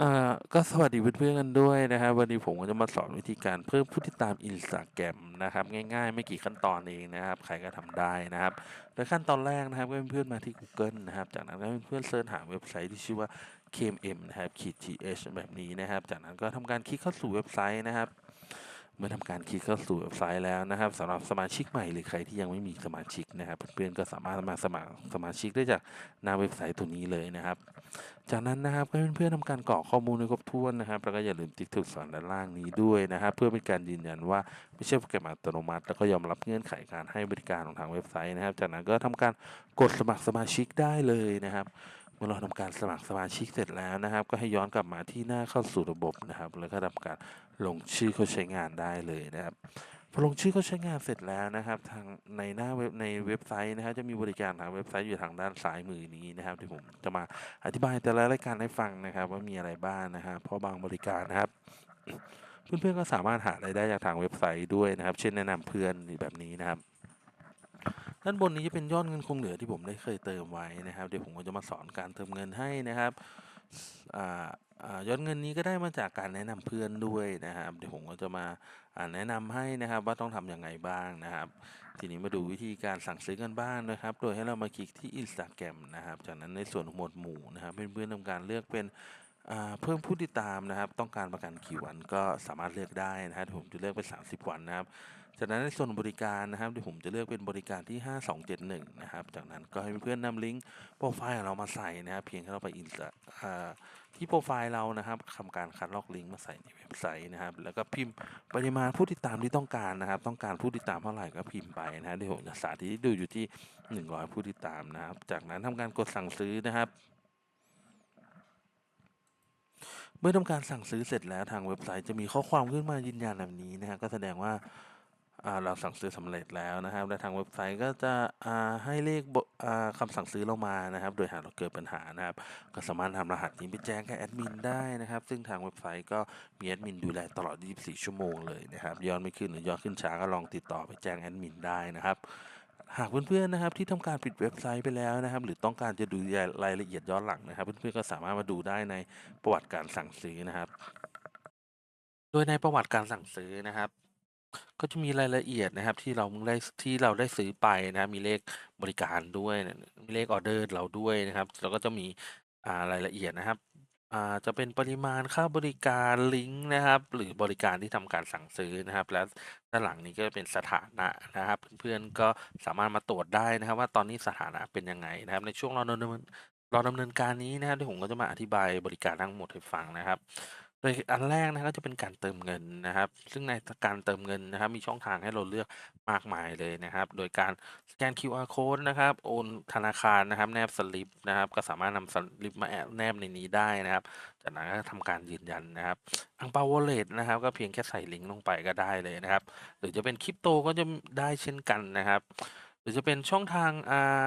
อ่าก็สวัสดีเพื่อนๆกันด้วยนะครับ วันนี้ผมก็จะมาสอนวิธีการเพิ่มผู้ติดตามอินสตาแกรมนะครับ ง่ายๆ ไม่กี่ขั้นตอนเองนะครับ ใครก็ทำได้นะครับโดยขั้นตอนแรกนะครับก็เพื่อนๆมาที่ Google นะครับ จากนั้นก็เพื่อนๆเสิร์ชหาเว็บไซต์ที่ชื่อว่า KMM นะครับขีด th แบบนี้นะครับ จากนั้นก็ทำการคลิกเข้าสู่เว็บไซต์นะครับ เมื่อทำการคลิกเข้าสู่เว็บไซต์แล้วนะครับสำหรับสมาชิกใหม่หรือใครที่ยังไม่มีสมาชิกนะครับเพื่อนๆก็สามารถมาสมัครสมาชิกได้จากหน้าเว็บไซต์ตัวนี้เลยนะครับ จากนั้นนะครับเพื่อนๆทำการกรอกข้อมูลให้ครบถ้วนนะครับแล้วก็อย่าลืมติ๊กถูกสอนด้านล่างนี้ด้วยนะครับ เพื่อเป็นการยืนยันว่าไม่ใช่โปรแกรมอัตโนมัติ แล้วก็ยอมรับเงื่อนไขการให้บริการของทางเว็บไซต์นะครับ จากนั้นก็ทำการกดสมัครสมาชิกได้เลยนะครับ เมื่อเราทำการสมัครสมาชิกเสร็จแล้วนะครับ ก็ให้ย้อนกลับมาที่หน้าเข้าสู่ระบบนะครับ แล้วก็ทำการลงชื่อเข้าใช้งานได้เลยนะครับพอลงชื่อเข้าใช้งานเสร็จแล้วนะครับ ทางในหน้าเว็บในเว็บไซต์นะครับ จะมีบริการทางเว็บไซต์อยู่ทางด้านซ้ายมือนี้นะครับ ที่ผมจะมาอธิบายแต่ละรายการให้ฟังนะครับ ว่ามีอะไรบ้างนะครับเพราะบางบริการนะครับเพื่อนๆก็สามารถหารายได้จากทางเว็บไซต์ด้วยนะครับ เช่นแนะนำเพื่อนแบบนี้นะครับ ด้านบนนี้จะเป็นยอดเงินคงเหลือที่ผมได้เคยเติมไว้นะครับ เดี๋ยวผมก็จะมาสอนการเติมเงินให้นะครับออยอดเงินนี้ก็ได้มาจากการแนะนำเพื่อนด้วยนะครับ เดี๋ยวผมก็จะมาแนะนำให้นะครับว่าต้องทำยังไงบ้างนะครับ ทีนี้มาดูวิธีการสั่งซื้อกันบ้างนะครับ โดยให้เรามาคลิกที่ Instagram นะครับ จากนั้นในส่วนของหมวดหมู่นะครับ เพื่อนๆทำการเลือกเป็นเพิ่มผู้ติดตามนะครับ ต้องการประกันกี่วันก็สามารถเลือกได้นะครับผมจะเลือกเป็น30 วันนะครับ จากนั้นในส่วนบริการนะครับเดี๋ยวผมจะเลือกเป็นบริการที่ 5271 นะครับ จากนั้นก็ให้เพื่อนนำลิงก์โปรไฟล์ของเรามาใส่นะครับ เพียงแค่เราไปอินสที่โปรไฟล์เรานะครับทำการคัดลอกลิงก์มาใส่ในเว็บไซต์นะครับ แล้วก็พิมพ์ปริมาณผู้ติดตามที่ต้องการนะครับ ต้องการผู้ติดตามเท่าไหร่ก็พิมพ์ไปนะฮะเดี๋ยวผมจะสาธิตดูอยู่ที่ 100 ผู้ติดตามนะครับ จากนั้นทำการกดสั่งซื้อนะครับเมื่อทำการสั่งซื้อเสร็จแล้วทางเว็บไซต์จะมีข้อความขึ้นมายืนยันแบบนี้นะฮะก็แสดงว่า เราสั่งซื้อสำเร็จแล้วนะครับ และทางเว็บไซต์ก็จะให้เลขบอ่าคำสั่งซื้อเรามานะครับ โดยหากเราเกิดปัญหานะครับ ก็สามารถทำรหัสนี้ไปแจ้งแค่แอดมินได้นะครับ ซึ่งทางเว็บไซต์ก็มีแอดมินดูแลตลอด 24 ชั่วโมงเลยนะครับย้อนไม่ขึ้นหรือย้อนขึ้นช้าก็ลองติดต่อไปแจ้งแอดมินได้นะครับหากเพื่อนๆนะครับที่ทำการปิดเว็บไซต์ไปแล้วนะครับ หรือต้องการจะดูรายละเอียดย้อนหลังนะครับ เพื่อนๆก็สามารถมาดูได้ในประวัติการสั่งซื้อนะครับ โดยในประวัติการสั่งซื้อนะครับ ก็จะมีรายละเอียดนะครับ ที่เราได้ ที่เราได้ซื้อไปนะครับ มีเลขบริการด้วย มีเลขออร์เดอร์เราด้วยนะครับ แล้วก็จะมี อ่า รายละเอียดนะครับ อ่า จะเป็นปริมาณค่าบริการลิงก์นะครับ หรือบริการที่ทำการสั่งซื้อนะครับ และด้านหลังนี้ก็เป็นสถานะนะครับ เพื่อนๆ ก็สามารถมาตรวจได้นะครับ ว่าตอนนี้สถานะเป็นยังไงนะครับ ในช่วงรอดำเนินรอดำเนินการนี้นะครับที่ผมก็จะมาอธิบายบริการทั้งหมดให้ฟังนะครับ ยอันแรกนะครับก็จะเป็นการเติมเงินนะครับ ซึ่งในการเติมเงินนะครับ มีช่องทางให้เราเลือกมากมายเลยนะครับ โดยการสแกน QR code นะครับ โอนธนาคารนะครับ แนบสลิปนะครับ ก็สามารถนำสลิปมาแอบแนบในนี้ได้นะครับ จากนั้นก็ทำการยืนยันนะครับอังเปาวอลเล็ตนะครับ ก็เพียงแค่ใส่ลิงก์ลงไปก็ได้เลยนะครับ หรือจะเป็นคริปโตก็จะได้เช่นกันนะครับ หรือจะเป็นช่องทางอ่า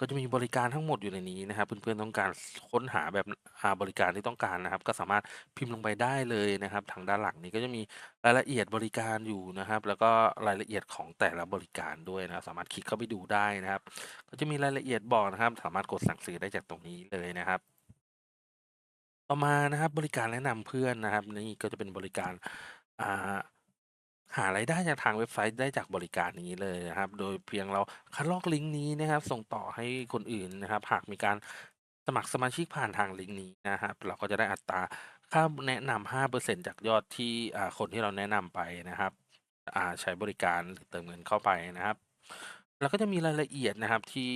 ก็จะมีบริการทั้งหมดอยู่ในนี้นะครับ เพื่อน ๆ ต้องการค้นหาแบบหาบริการที่ต้องการนะครับ ก็สามารถพิมพ์ลงไปได้เลยนะครับ ทางด้านหลังนี้ก็จะมีรายละเอียดบริการอยู่นะครับ แล้วก็รายละเอียดของแต่ละบริการด้วยนะครับ สามารถคลิกเข้าไปดูได้นะครับ ก็จะมีรายละเอียดบอกนะครับ สามารถกดสั่งซื้อได้จากตรงนี้เลยนะครับต่อมานะครับบริการแนะนำเพื่อนนะครับนี่ก็จะเป็นบริการอ่า หารายได้จากทางเว็บไซต์ได้จากบริการนี้เลยนะครับ โดยเพียงเราคัดลอกลิงก์นี้นะครับ ส่งต่อให้คนอื่นนะครับ หากมีการสมัครสมาชิกผ่านทางลิงก์นี้นะครับ เราก็จะได้อัตราค่าแนะนำ5%จากยอดที่คนที่เราแนะนำไปนะครับใช้บริการหรือเติมเงินเข้าไปนะครับแล้วก็จะมีรายละเอียดนะครับที่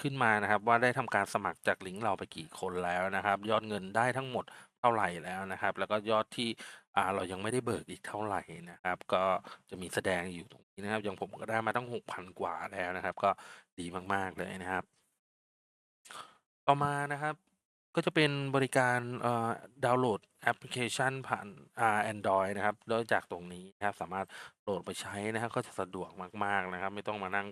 ขึ้นมานะครับ ว่าได้ทำการสมัครจากลิงก์เราไปกี่คนแล้วนะครับ ยอดเงินได้ทั้งหมด เท่าไหร่แล้วนะครับ แล้วก็ยอดที่อ่าเรายังไม่ได้เบิกอีกเท่าไหร่นะครับ ก็จะมีแสดงอยู่ตรงนี้นะครับ อย่างผมก็ได้มาตั้ง6,000กว่าแล้วนะครับ ก็ดีมาก ๆ เลยนะครับ ต่อมานะครับ ก็จะเป็นบริการเอ่อดาวน์โหลดแอปพลิเคชันผ่านอ่าแอนดรอยนะครับโดยจากตรงนี้นะครับ สามารถโหลดไปใช้นะครับ ก็จะสะดวกมาก ๆนะครับ ไม่ต้องมานั่ง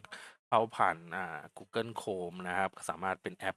เข้าผ่านอ่า Google Chrome นะครับ สามารถเป็นแอป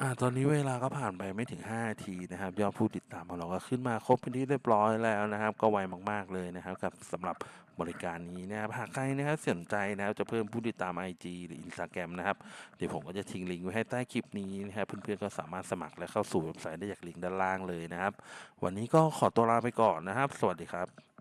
อ่า ตอนนี้เวลาก็ผ่านไปไม่ถึง 5 นาทีนะครับ ยอดผู้ติดตามของเราก็ขึ้นมาครบเป็นที่เรียบร้อยแล้วนะครับ ก็ไวมากๆเลยนะครับ กับสำหรับบริการนี้นะครับหากใครนะครับสนใจนะครับจะเพิ่มผู้ติดตาม IG หรือ Instagram นะครับ เดี๋ยวผมก็จะทิ้งลิงก์ไว้ให้ใต้คลิปนี้นะครับ เพื่อนๆก็สามารถสมัครและเข้าสู่เว็บไซต์ได้จากลิงก์ด้านล่างเลยนะครับ วันนี้ก็ขอตัวลาไปก่อนนะครับ สวัสดีครับ